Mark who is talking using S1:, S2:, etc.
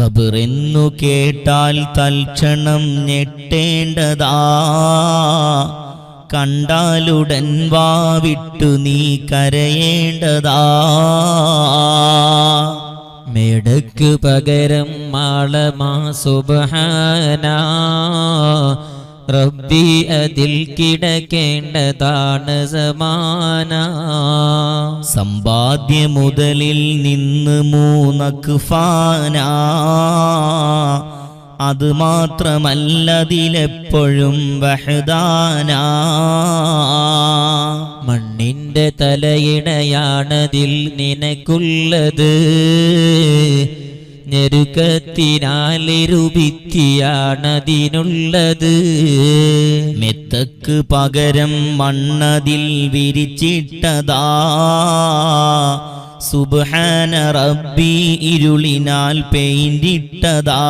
S1: കബറെന്നു കേട്ടാൽ തൽക്ഷണം ഞെട്ടേണ്ടതാ. കണ്ടാലുടൻ വാവിട്ടു നീ കരയേണ്ടതാ.
S2: മേടക്ക് പകരം മാളമാ സുബഹാന. റബ്ബി അതിൽ കിടക്കേണ്ടതാണ് സമാന.
S1: സമ്പാദ്യ മുതലിൽ നിന്ന് മൂന്നക്ഫാന അത് മാത്രമല്ലതിലെപ്പോഴും വഹദാന.
S2: മണ്ണിന്റെ തലയിണയാണതിൽ നിനക്കുള്ളത്. ഞെരുക്കത്തിനാലിരുഭിത്തിയാണതിനുള്ളത്.
S1: മെത്തക്ക് പകരം മണ്ണതിൽ വിരിച്ചിട്ടതാ. സുബ്ഹാന റബ്ബി ഇരുളിനാൽ പെയിന്റിട്ടതാ.